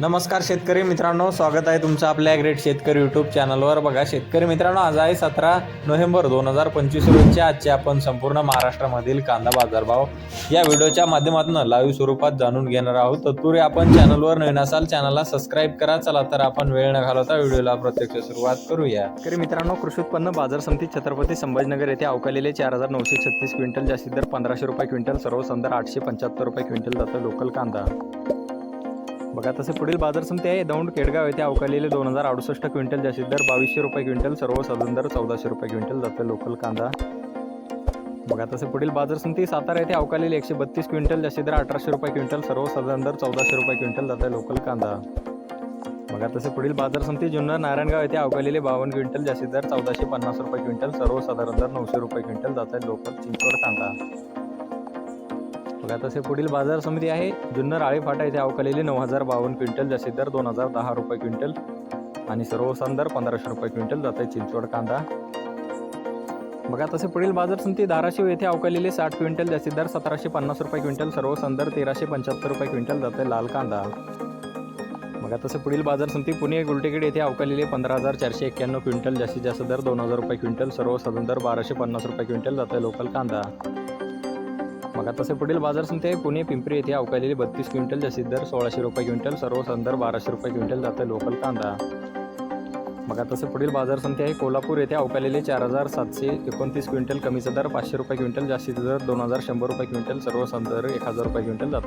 नमस्कार शेतकरी मित्रांनो स्वागत आहे तुमचं आपल्या ग्रेट शेतकरी यूट्यूब चॅनलवर बघा शेतकरी मित्रांनो आज आहे सतरा नोव्हेंबर दोन हजार पंचवीस रोजच्या आजचे आपण संपूर्ण महाराष्ट्रामधील कांदा बाजारभाव या व्हिडिओच्या माध्यमातून लाईव्ह स्वरूपात जाणून घेणार आहोत. तत्पूर्वी आपण चॅनलवर नवीन असाल चॅनलला सबस्क्राईब करा. चला तर आपण वेळ न घालवता व्हिडिओला प्रत्यक्ष सुरुवात करूया. शेतकरी मित्रांनो कृषी उत्पन्न बाजार समिती छत्रपती संभाजीनगर येथे अवकालेले चार हजार नऊशे छत्तीस क्विंटल जास्तीत दर पंधराशे रुपये क्विंटल सर्व संदर आठशे पंच्याहत्तर रुपये क्विंटल जातं लोकल कांदा. बघा तसे पुढील बाजार समिती आहे. दौंड केडगाव येथे अवकालेले दोन हजार अडुसष्ट क्विंटल जास्तीत दर बावीसशे रुपये क्विंटल सर्व साधारण दर चौदाशे रुपये क्विंटल जातं लोकल कांदा. बघा तसे पुढील बाजार समिती सातारा येथे अवकालेले एकशे बत्तीस क्विंटल जास्तीत दर अठराशे रुपये क्विंटल सर्व साधारण दर चौदाशे रुपये क्विंटल जातं लोकल कांदा. बघा तसे पुढील बाजार समिती जुन्नर नारायणगाव येथे अवकालेले बावन्न क्विंटल जास्तीत दर चौदाशे पन्नास रुपये क्विंटल सर्व साधारण दर नऊशे रुपये क्विंटल जात आहे लोकल चिंचवड कांदा. बघा तसे पुढील बाजार समिती आहे. जुन्नर आळे फाटा येथे अवकलेले नऊ हजार बावन्न क्विंटल जसे दर दोन हजार दहा रुपये क्विंटल आणि सर्वसाधारण दर पंधराशे रुपये क्विंटल जात आहे चिंचवड कांदा. बघा तसे पुढील बाजार समिती धाराशिव येथे अवकालेले साठ क्विंटल जास्तीत दर सतराशे पन्नास रुपये क्विंटल सर्व दर तेराशे पंच्याहत्तर रुपये क्विंटल जात आहे लाल कांदा. बघा तसे पुढील बाजार समिती पुणे गुलटेगड येथे अवकालेले पंधरा हजार चारशे एक्क्याण्णव क्विंटल जास्तीत जास्त दर दोन हजार रुपये क्विंटल सर्व दर बाराशे पन्नास रुपये क्विंटल जात आहे लोकल कांदा. तसे पुढील बाजार समिती आहे पुणे पिंपरी येथे अवकालेले बत्तीस क्विंटल जास्तीत दर सोळाशे रुपये क्विंटल सर्व संदर बाराशे रुपये क्विंटल जातं लोकल कांदा. बघा तसे पुढील बाजार समिती आहे कोल्हापूर येथे अवकालेले चार हजार सातशे एकोणतीस क्विंटल कमीचा दर पाचशे रुपये क्विंटल जास्तीचा दर दोन हजार शंभर रुपये क्विंटल सर्व संदर एक हजार रुपये क्विंटल जातो